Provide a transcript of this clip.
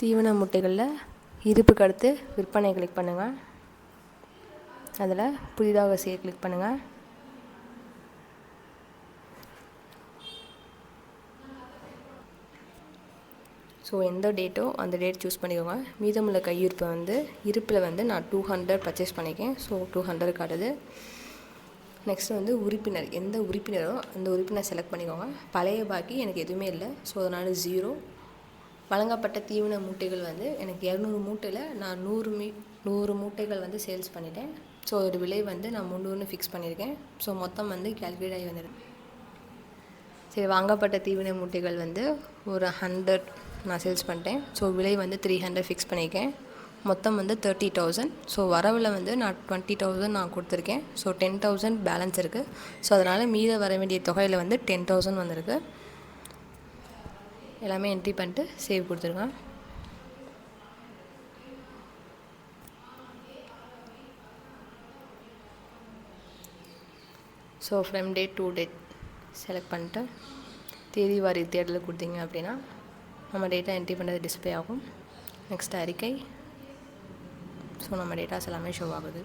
தீவன முட்டைகளில் இருப்புக்கு அடுத்து விற்பனை கிளிக் பண்ணுங்கள் அதில் புதிதாக செய்ய கிளிக் பண்ணுங்கள் ஸோ எந்த டேட்டோ அந்த டேட் சூஸ் பண்ணிக்கோங்க. மீதமுள்ள கையிருப்பை வந்து இருப்பில் வந்து நான் டூ ஹண்ட்ரட் பர்ச்சேஸ் பண்ணிக்கேன். ஸோ டூ ஹண்ட்ரட் காட்டுது. நெக்ஸ்ட் வந்து உறுப்பினர். எந்த உறுப்பினரோ அந்த உறுப்பினர் செலக்ட் பண்ணிக்கோங்க. பழைய பாக்கி எனக்கு எதுவுமே இல்லை. ஸோ அதனால் ஜீரோ வழங்கப்பட்ட தீவன மூட்டைகள் வந்து எனக்கு இரநூறு மூட்டையில் நான் நூறு மீ நூறு மூட்டைகள் வந்து சேல்ஸ் பண்ணிட்டேன். ஸோ ஒரு விலை வந்து நான் முந்நூறுன்னு ஃபிக்ஸ் பண்ணியிருக்கேன். ஸோ மொத்தம் வந்து கேல்குலேட் ஆகி வந்துடுது சரி வாங்கப்பட்ட தீவன மூட்டைகள் வந்து ஒரு ஹண்ட்ரட் நான் சேல்ஸ் பண்ணிட்டேன். ஸோ விலை வந்து த்ரீ ஹண்ட்ரட் ஃபிக்ஸ் பண்ணியிருக்கேன். மொத்தம் வந்து தேர்ட்டி தௌசண்ட் ஸோ வரவில் வந்து நான் டுவெண்ட்டி தௌசண்ட் நான் கொடுத்துருக்கேன். ஸோ டென் தௌசண்ட் பேலன்ஸ் இருக்குது ஸோ அதனால் மீத வர வேண்டிய தொகையில் வந்து டென் தௌசண்ட் வந்திருக்கு. எல்லாமே என்ட்ரி பண்ணிட்டு சேவ் கொடுத்துருக்கேன் so from date to date select பண்ணிட்டு தேதி வாரி தேடலில் கொடுத்தீங்க அப்படின்னா நம்ம டேட்டா என்ட்ரி பண்ணுறது டிஸ்பிளே ஆகும். நெக்ஸ்ட் அறிக்கை. ஸோ நம்ம டேட்டாஸ் எல்லாமே ஷோ ஆகுது.